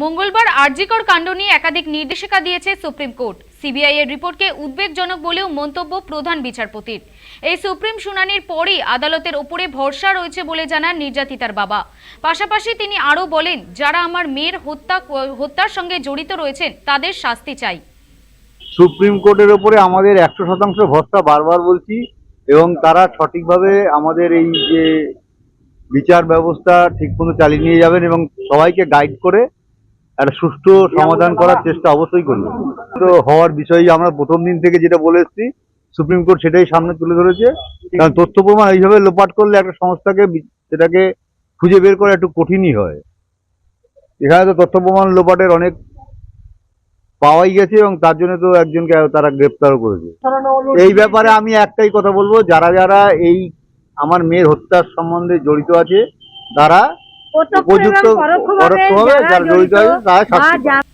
মঙ্গলবার আরজিকর কাণ্ড নিয়ে একাধিক নির্দেশিকা দিয়েছে সুপ্রিম কোর্ট। সিবিআই এর রিপোর্টকে উদ্বেগজনক বলেও মন্তব্য প্রধান বিচারপতির। এই সুপ্রিম শুনানির পরই আদালতের ওপরে ভরসা রয়েছে বলে জানান নির্যাতিতার বাবা। পাশাপাশি তিনি আরও বলেন, যারা আমার মেয়ের হত্যা, হত্যার সঙ্গে জড়িত রয়েছেন, তাদের শাস্তি চাই। সুপ্রিম কোর্টের ওপরে আমাদের একশো শতাংশ ভরসা বারবার বলছি এবং তারা সঠিকভাবে আমাদের এই যে বিচার ব্যবস্থা ঠিক মতো চালিয়ে নিয়ে যাবেন এবং সবাইকে গাইড করে একটা সুষ্ঠু সমাধান করার চেষ্টা অবশ্যই করবে। তো হওয়ার বিষয়ে আমরা প্রথম দিন থেকে যেটা বলে এসেছি সুপ্রিম কোর্ট সেটাই সামনে তুলে ধরেছে। কারণ তথ্য প্রমাণ এইভাবে লোপাট করলে একটা সংস্থাকে সেটাকে খুঁজে বের করা একটু কঠিনই হয়। এখানে তো তথ্য প্রমাণ লোপাটের অনেক পাওয়াই গেছে এবং তার জন্য তো একজনকে তারা গ্রেপ্তারও করেছে। এই ব্যাপারে আমি একটাই কথা বলব যারা যারা এই আমার মেয়ের হত্যার সম্বন্ধে জড়িত আছে তারা উপযুক্ত পরোক্ষভাবে যারা জড়িত তারা